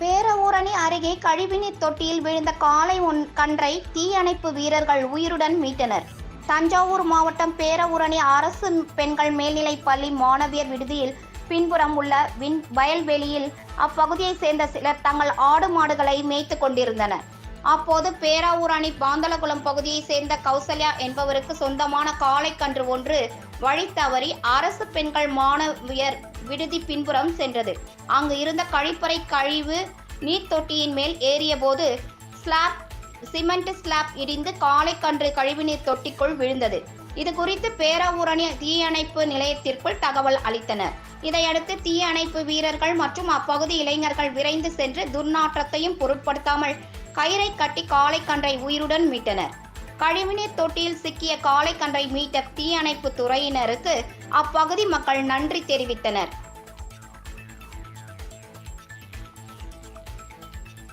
பேரவூரணி அருகே கழிவுநீர் தொட்டியில் விழுந்த காலை ஒன் கன்றை தீயணைப்பு வீரர்கள் உயிருடன் மீட்டனர். தஞ்சாவூர் மாவட்டம் பேரவூரணி அரசு பெண்கள் மேல்நிலைப் பள்ளி மாணவியர் விடுதியில் பின்புறம் உள்ள வின் வயல்வெளியில் அப்பகுதியைச் சேர்ந்த சிலர் தங்கள் ஆடு மாடுகளை மேய்த்து கொண்டிருந்தனர். அப்போது பேராவூரணி பாந்தலகுளம் பகுதியைச் சேர்ந்த கௌசல்யா என்பவருக்கு சொந்தமான காளைக்கன்று ஒன்று வழி தவறி அரசு பெண்கள் மாணவியர் விடுதி பின்புறம் சென்றது. அங்கு இருந்த கழிப்பறை கழிவு நீர் தொட்டியின் மேல் ஏறியபோது ஸ்லாப் சிமெண்ட் ஸ்லாப் இடிந்து காளைக்கன்று கழிவுநீர் தொட்டிக்குள் விழுந்தது. இது குறித்து பேராவூரணி தீயணைப்பு நிலையத்திற்குள் தகவல் அளித்தனர் இதையடுத்து தீயணைப்பு வீரர்கள் மற்றும் அப்பகுதி இளைஞர்கள் விரைந்து சென்று துர்நாற்றத்தையும் பொருட்படுத்தாமல் கயிறை கட்டி காளைக்கன்றை உயிருடன் மீட்டனர். கழிவுநீர் தொட்டியில் சிக்கிய காளைக்கன்றை மீட்ட தீயணைப்பு துறையினருக்கு அப்பகுதி மக்கள் நன்றி தெரிவித்தனர்.